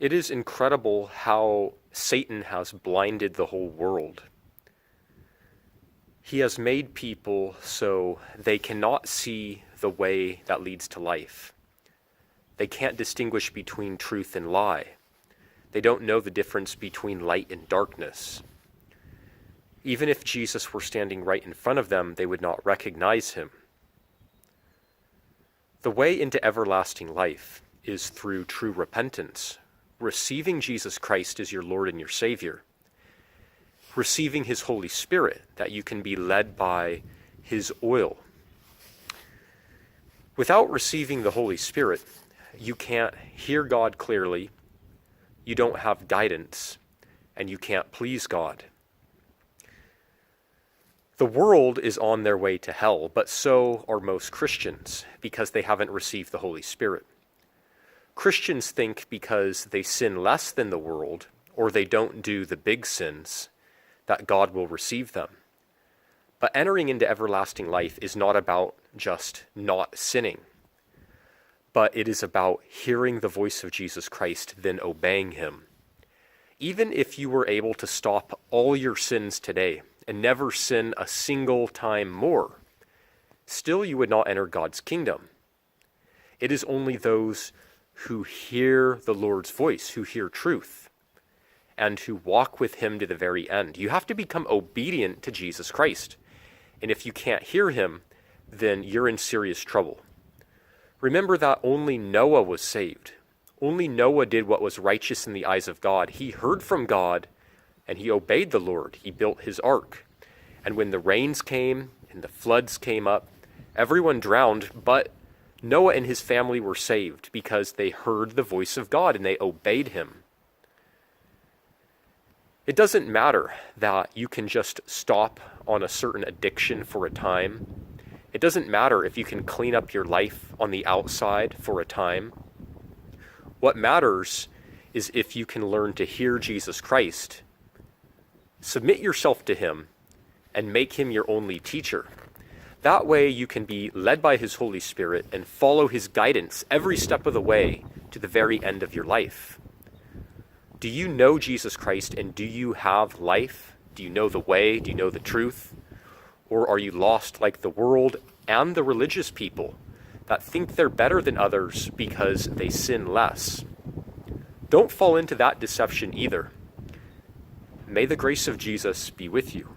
It is incredible how Satan has blinded the whole world. He has made people so they cannot see the way that leads to life. They can't distinguish between truth and lie. They don't know the difference between light and darkness. Even if Jesus were standing right in front of them, they would not recognize him. The way into everlasting life is through true repentance, receiving Jesus Christ as your Lord and your Savior, receiving His Holy Spirit, that you can be led by His oil. Without receiving the Holy Spirit, you can't hear God clearly, you don't have guidance, and you can't please God. The world is on their way to hell, but so are most Christians because they haven't received the Holy Spirit. Christians think because they sin less than the world, or they don't do the big sins, that God will receive them. But entering into everlasting life is not about just not sinning, but it is about hearing the voice of Jesus Christ, then obeying him. Even if you were able to stop all your sins today and never sin a single time more, still you would not enter God's kingdom. It is only those who hear the Lord's voice, who hear truth, and who walk with him to the very end. You have to become obedient to Jesus Christ. And if you can't hear him, then you're in serious trouble. Remember that only Noah was saved. Only Noah did what was righteous in the eyes of God. He heard from God and he obeyed the Lord. He built his ark. And when the rains came and the floods came up, everyone drowned but Noah and his family were saved because they heard the voice of God and they obeyed him. It doesn't matter that you can just stop on a certain addiction for a time. It doesn't matter if you can clean up your life on the outside for a time. What matters is if you can learn to hear Jesus Christ, submit yourself to him, and make him your only teacher. That way, you can be led by His Holy Spirit and follow His guidance every step of the way to the very end of your life. Do you know Jesus Christ and do you have life? Do you know the way? Do you know the truth? Or are you lost like the world and the religious people that think they're better than others because they sin less? Don't fall into that deception either. May the grace of Jesus be with you.